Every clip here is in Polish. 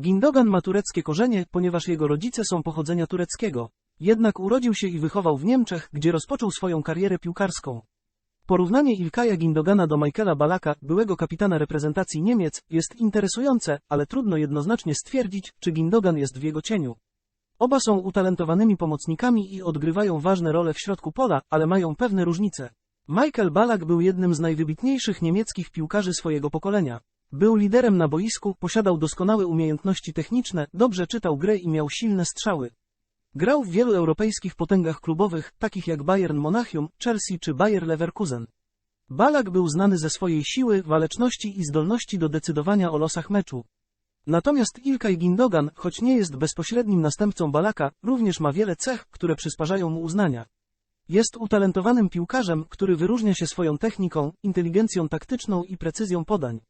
Gindogan ma tureckie korzenie, ponieważ jego rodzice są pochodzenia tureckiego. Jednak urodził się i wychował w Niemczech, gdzie rozpoczął swoją karierę piłkarską. Porównanie Ilkaja Gindogana do Michaela Balaka, byłego kapitana reprezentacji Niemiec, jest interesujące, ale trudno jednoznacznie stwierdzić, czy Gindogan jest w jego cieniu. Oba są utalentowanymi pomocnikami i odgrywają ważne role w środku pola, ale mają pewne różnice. Michael Balak był jednym z najwybitniejszych niemieckich piłkarzy swojego pokolenia. Był liderem na boisku, posiadał doskonałe umiejętności techniczne, dobrze czytał grę i miał silne strzały. Grał w wielu europejskich potęgach klubowych, takich jak Bayern Monachium, Chelsea czy Bayer Leverkusen. Balak był znany ze swojej siły, waleczności i zdolności do decydowania o losach meczu. Natomiast Ilkay Gindogan, choć nie jest bezpośrednim następcą Balaka, również ma wiele cech, które przysparzają mu uznania. Jest utalentowanym piłkarzem, który wyróżnia się swoją techniką, inteligencją taktyczną i precyzją podań.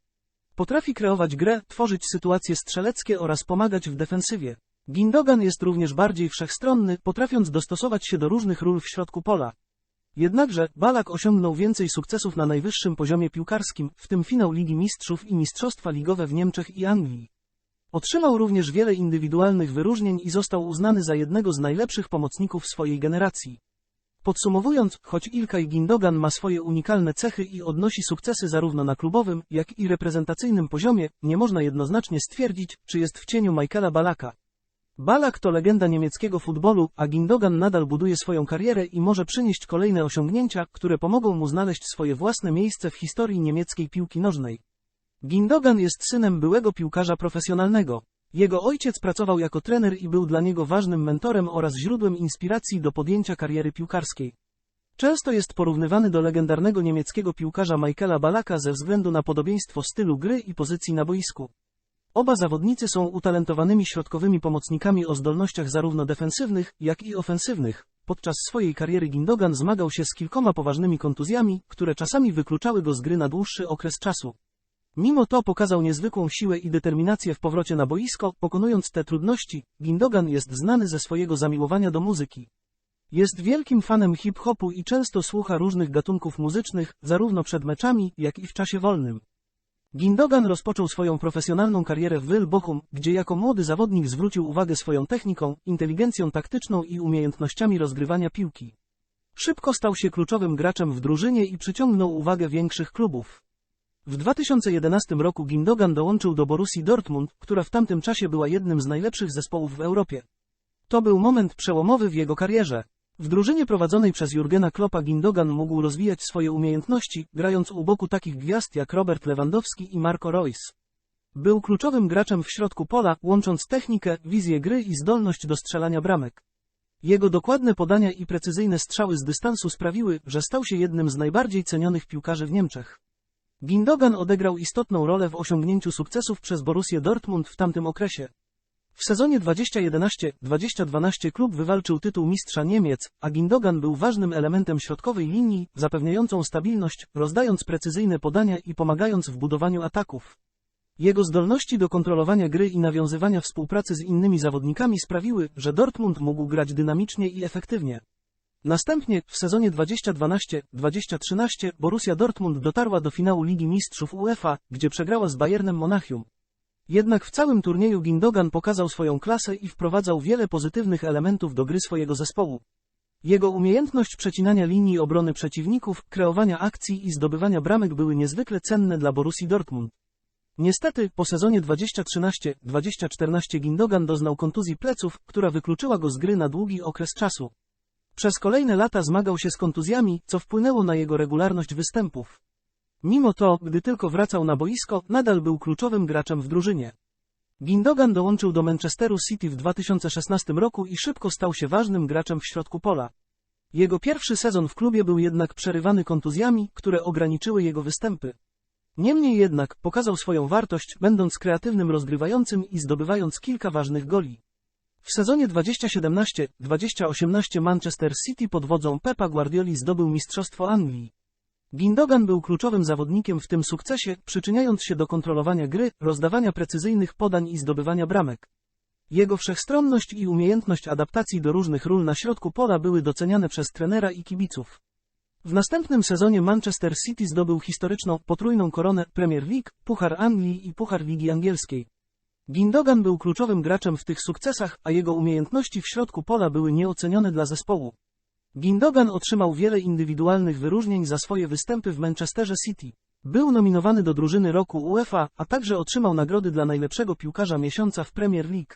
Potrafi kreować grę, tworzyć sytuacje strzeleckie oraz pomagać w defensywie. Gindogan jest również bardziej wszechstronny, potrafiąc dostosować się do różnych ról w środku pola. Jednakże, Balak osiągnął więcej sukcesów na najwyższym poziomie piłkarskim, w tym finał Ligi Mistrzów i Mistrzostwa Ligowe w Niemczech i Anglii. Otrzymał również wiele indywidualnych wyróżnień i został uznany za jednego z najlepszych pomocników swojej generacji. Podsumowując, choć Ilkay Gindogan ma swoje unikalne cechy i odnosi sukcesy zarówno na klubowym, jak i reprezentacyjnym poziomie, nie można jednoznacznie stwierdzić, czy jest w cieniu Michaela Balaka. Balak to legenda niemieckiego futbolu, a Gindogan nadal buduje swoją karierę i może przynieść kolejne osiągnięcia, które pomogą mu znaleźć swoje własne miejsce w historii niemieckiej piłki nożnej. Gindogan jest synem byłego piłkarza profesjonalnego. Jego ojciec pracował jako trener i był dla niego ważnym mentorem oraz źródłem inspiracji do podjęcia kariery piłkarskiej. Często jest porównywany do legendarnego niemieckiego piłkarza Michaela Balaka ze względu na podobieństwo stylu gry i pozycji na boisku. Oba zawodnicy są utalentowanymi środkowymi pomocnikami o zdolnościach zarówno defensywnych, jak i ofensywnych. Podczas swojej kariery Gindogan zmagał się z kilkoma poważnymi kontuzjami, które czasami wykluczały go z gry na dłuższy okres czasu. Mimo to pokazał niezwykłą siłę i determinację w powrocie na boisko, pokonując te trudności. Gindogan jest znany ze swojego zamiłowania do muzyki. Jest wielkim fanem hip-hopu i często słucha różnych gatunków muzycznych, zarówno przed meczami, jak i w czasie wolnym. Gindogan rozpoczął swoją profesjonalną karierę w Wilbochum, gdzie jako młody zawodnik zwrócił uwagę swoją techniką, inteligencją taktyczną i umiejętnościami rozgrywania piłki. Szybko stał się kluczowym graczem w drużynie i przyciągnął uwagę większych klubów. W 2011 roku Gindogan dołączył do Borussii Dortmund, która w tamtym czasie była jednym z najlepszych zespołów w Europie. To był moment przełomowy w jego karierze. W drużynie prowadzonej przez Jurgena Kloppa Gindogan mógł rozwijać swoje umiejętności, grając u boku takich gwiazd jak Robert Lewandowski i Marco Reus. Był kluczowym graczem w środku pola, łącząc technikę, wizję gry i zdolność do strzelania bramek. Jego dokładne podania i precyzyjne strzały z dystansu sprawiły, że stał się jednym z najbardziej cenionych piłkarzy w Niemczech. Gindogan odegrał istotną rolę w osiągnięciu sukcesów przez Borussię Dortmund w tamtym okresie. W sezonie 2011-2012 klub wywalczył tytuł mistrza Niemiec, a Gindogan był ważnym elementem środkowej linii, zapewniającą stabilność, rozdając precyzyjne podania i pomagając w budowaniu ataków. Jego zdolności do kontrolowania gry i nawiązywania współpracy z innymi zawodnikami sprawiły, że Dortmund mógł grać dynamicznie i efektywnie. Następnie, w sezonie 2012-2013 Borussia Dortmund dotarła do finału Ligi Mistrzów UEFA, gdzie przegrała z Bayernem Monachium. Jednak w całym turnieju Gindogan pokazał swoją klasę i wprowadzał wiele pozytywnych elementów do gry swojego zespołu. Jego umiejętność przecinania linii obrony przeciwników, kreowania akcji i zdobywania bramek były niezwykle cenne dla Borussii Dortmund. Niestety, po sezonie 2013-2014 Gindogan doznał kontuzji pleców, która wykluczyła go z gry na długi okres czasu. Przez kolejne lata zmagał się z kontuzjami, co wpłynęło na jego regularność występów. Mimo to, gdy tylko wracał na boisko, nadal był kluczowym graczem w drużynie. Gindogan dołączył do Manchesteru City w 2016 roku i szybko stał się ważnym graczem w środku pola. Jego pierwszy sezon w klubie był jednak przerywany kontuzjami, które ograniczyły jego występy. Niemniej jednak pokazał swoją wartość, będąc kreatywnym rozgrywającym i zdobywając kilka ważnych goli. W sezonie 2017-2018 Manchester City pod wodzą Pepa Guardioli zdobył Mistrzostwo Anglii. Gindogan był kluczowym zawodnikiem w tym sukcesie, przyczyniając się do kontrolowania gry, rozdawania precyzyjnych podań i zdobywania bramek. Jego wszechstronność i umiejętność adaptacji do różnych ról na środku pola były doceniane przez trenera i kibiców. W następnym sezonie Manchester City zdobył historyczną, potrójną koronę Premier League, Puchar Anglii i Puchar Ligi Angielskiej. Gindogan był kluczowym graczem w tych sukcesach, a jego umiejętności w środku pola były nieocenione dla zespołu. Gindogan otrzymał wiele indywidualnych wyróżnień za swoje występy w Manchesterze City. Był nominowany do drużyny roku UEFA, a także otrzymał nagrody dla najlepszego piłkarza miesiąca w Premier League.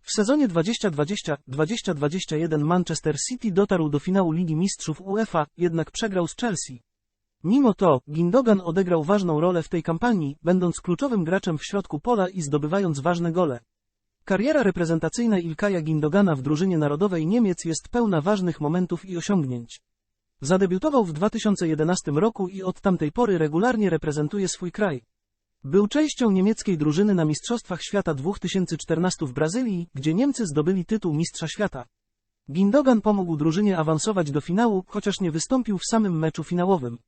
W sezonie 2020-2021 Manchester City dotarł do finału Ligi Mistrzów UEFA, jednak przegrał z Chelsea. Mimo to, Gindogan odegrał ważną rolę w tej kampanii, będąc kluczowym graczem w środku pola i zdobywając ważne gole. Kariera reprezentacyjna Ilkaja Gindogana w drużynie narodowej Niemiec jest pełna ważnych momentów i osiągnięć. Zadebiutował w 2011 roku i od tamtej pory regularnie reprezentuje swój kraj. Był częścią niemieckiej drużyny na Mistrzostwach Świata 2014 w Brazylii, gdzie Niemcy zdobyli tytuł Mistrza Świata. Gindogan pomógł drużynie awansować do finału, chociaż nie wystąpił w samym meczu finałowym.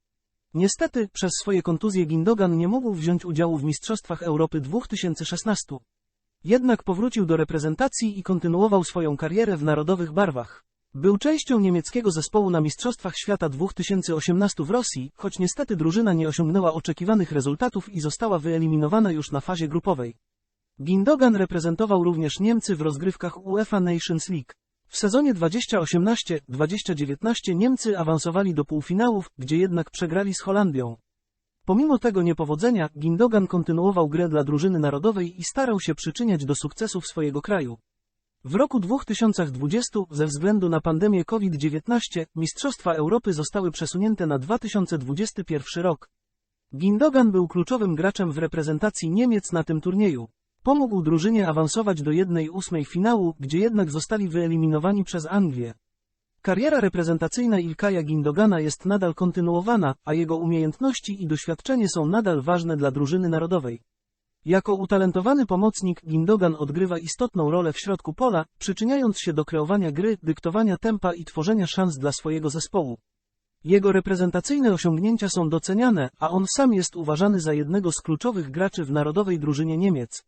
Niestety, przez swoje kontuzje Gindogan nie mógł wziąć udziału w Mistrzostwach Europy 2016. Jednak powrócił do reprezentacji i kontynuował swoją karierę w narodowych barwach. Był częścią niemieckiego zespołu na Mistrzostwach Świata 2018 w Rosji, choć niestety drużyna nie osiągnęła oczekiwanych rezultatów i została wyeliminowana już na fazie grupowej. Gindogan reprezentował również Niemcy w rozgrywkach UEFA Nations League. W sezonie 2018-2019 Niemcy awansowali do półfinałów, gdzie jednak przegrali z Holandią. Pomimo tego niepowodzenia, Gindogan kontynuował grę dla drużyny narodowej i starał się przyczyniać do sukcesów swojego kraju. W roku 2020, ze względu na pandemię COVID-19, Mistrzostwa Europy zostały przesunięte na 2021 rok. Gindogan był kluczowym graczem w reprezentacji Niemiec na tym turnieju. Pomógł drużynie awansować do 1-8 finału, gdzie jednak zostali wyeliminowani przez Anglię. Kariera reprezentacyjna Ilkaja Gindogana jest nadal kontynuowana, a jego umiejętności i doświadczenie są nadal ważne dla drużyny narodowej. Jako utalentowany pomocnik Gindogan odgrywa istotną rolę w środku pola, przyczyniając się do kreowania gry, dyktowania tempa i tworzenia szans dla swojego zespołu. Jego reprezentacyjne osiągnięcia są doceniane, a on sam jest uważany za jednego z kluczowych graczy w narodowej drużynie Niemiec.